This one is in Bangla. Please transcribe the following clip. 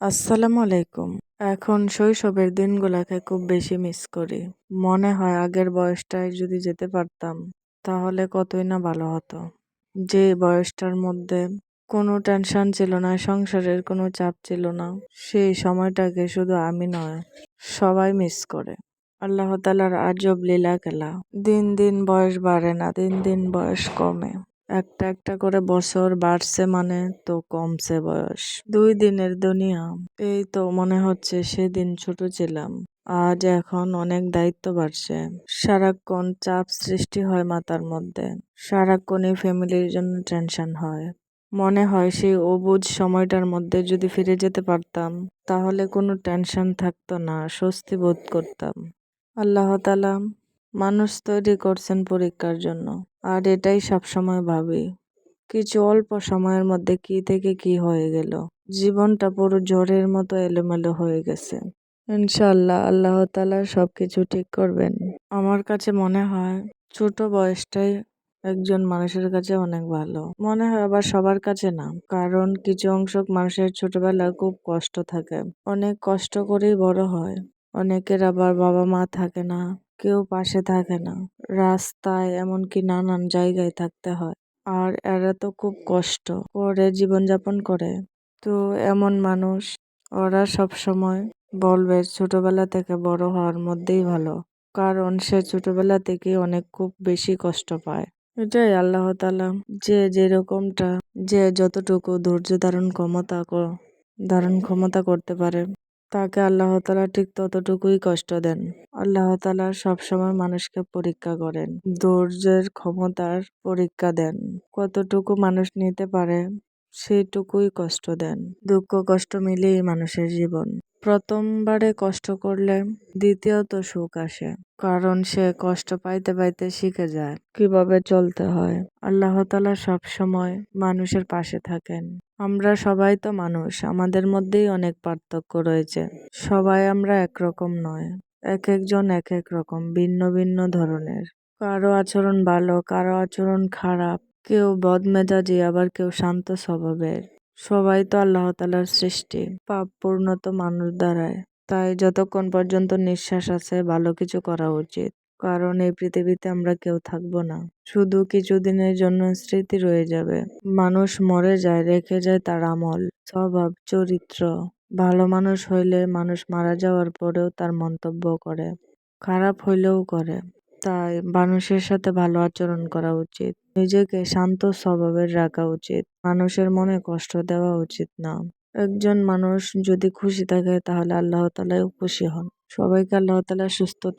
আসসালামু আলাইকুম। এখন শৈশবের দিনগুলোকে খুব বেশি মিস করি। মনে হয় আগের বয়সটায় যদি যেতে পারতাম, তাহলে কতই না ভালো হতো। যে বয়সটার মধ্যে কোনো টেনশন ছিল না, সংসারের কোনো চাপ ছিল না, সেই সময়টাকে শুধু আমি নয়, সবাই মিস করে। আল্লাহ তালার আজব লীলা খেলা। দিন দিন বয়স বাড়ে না, দিন দিন বয়স কমে। একটা একটা করে বছর বাড়ছে মানে তো কমছে বয়স। দুই দিনের দুনিয়া। এই তো মনে হচ্ছে সেদিন ছোট ছিলাম। আজ এখন অনেক দায়িত্ব বাড়ছে। সারাক্ষণ চাপ সৃষ্টি হয় মাতার মধ্যে। সারাক্ষণই ফ্যামিলির জন্য টেনশন হয়। মনে হয় সেই অবুঝ সময়টার মধ্যে যদি ফিরে যেতে পারতাম, তাহলে কোনো টেনশন থাকতো না, স্বস্তি বোধ করতাম। আল্লাহ তালা মানুষ তৈরি করছেন পরীক্ষার জন্য। আর এটাই সবসময় ভাবি, কিছু অল্প সময়ের মধ্যে কি থেকে কি হয়ে গেল। জীবনটা পুরো ঝড়ের মতো এলোমেলো হয়ে গেছে। ইনশাল্লাহ আল্লাহ তালা সব কিছু ঠিক করবেন। আমার কাছে মনে হয়, ছোট বয়সটাই একজন মানুষের কাছে অনেক ভালো। মনে হয় আবার সবার কাছে না, কারণ কিছু অংশ মানুষের ছোটবেলা খুব কষ্ট থাকে। অনেক কষ্ট করেই বড় হয়, অনেকের আবার বাবা মা থাকে না। কেউ পাশে থাকে না। রাস্তায় এমনকি নানান জায়গায় থাকতে হয়। আর এরা তো খুব কষ্ট করে জীবনযাপন করে। তো এমন মানুষ, ওরা সব সময় বলবে, ছোটবেলা থেকে বড় হওয়ার মধ্যেই ভালো। কারণ সে ছোটবেলা থেকে অনেক খুব বেশি কষ্ট পায়। এটাই আল্লাহ তালা যে যেরকমটা, যে যতটুকু ধৈর্য ধারণ ক্ষমতা ধারণ ক্ষমতা করতে পারে। তাকে আল্লাহ তালা ঠিক ততটুকুই কষ্ট দেন। আল্লাহ তালা সবসময় মানুষকে পরীক্ষা করেন, ধৈর্যের ক্ষমতার পরীক্ষা দেন। কতটুকু মানুষ নিতে পারে, সেইটুকুই কষ্ট দেন। দুঃখ কষ্ট মিলেই মানুষের জীবন। প্রথমবারে কষ্ট করলে দ্বিতীয়ত সুখ আসে, কারণ সে কষ্ট পাইতে পাইতে শিখে যায় কীভাবে চলতে হয়। আল্লাহ তালা সব সময় মানুষের পাশে থাকেন। আমরা সবাই তো মানুষ, আমাদের মধ্যেই অনেক পার্থক্য রয়েছে। সবাই আমরা একরকম নয়, এক একজন এক এক রকম, ভিন্ন ভিন্ন ধরনের। কারও আচরণ ভালো, কারও আচরণ খারাপ, কেউ বদমেজাজি, আবার কেউ শান্ত স্বভাবের। সবাই তো আল্লাহ তালার সৃষ্টি, পাপ পূর্ণত মানুষ দ্বারায় তাই যতক্ষণ পর্যন্ত নিঃশ্বাস আছে, ভালো কিছু করা উচিত। কারণ এই পৃথিবীতে আমরা কেউ থাকব না। শুধু কিছুদিনের জন্য স্মৃতি রয়ে যাবে। মানুষ মরে যায়, রেখে যায় তার আমল। স্বভাব, চরিত্র। ভালো মানুষ হইলে মানুষ মারা যাওয়ার পরেও তার মন্তব্য করে। খারাপ হইলেও করে। তাই মানুষের সাথে ভালো আচরণ করা উচিত। নিজেকে শান্ত স্বভাবের রাখা উচিত। মানুষের মনে কষ্ট দেওয়া উচিত না। একজন মানুষ যদি খুশি থাকে তাহলে আল্লাহ তালাও খুশি হন। সবাইকে আল্লাহ তালা সুস্থতা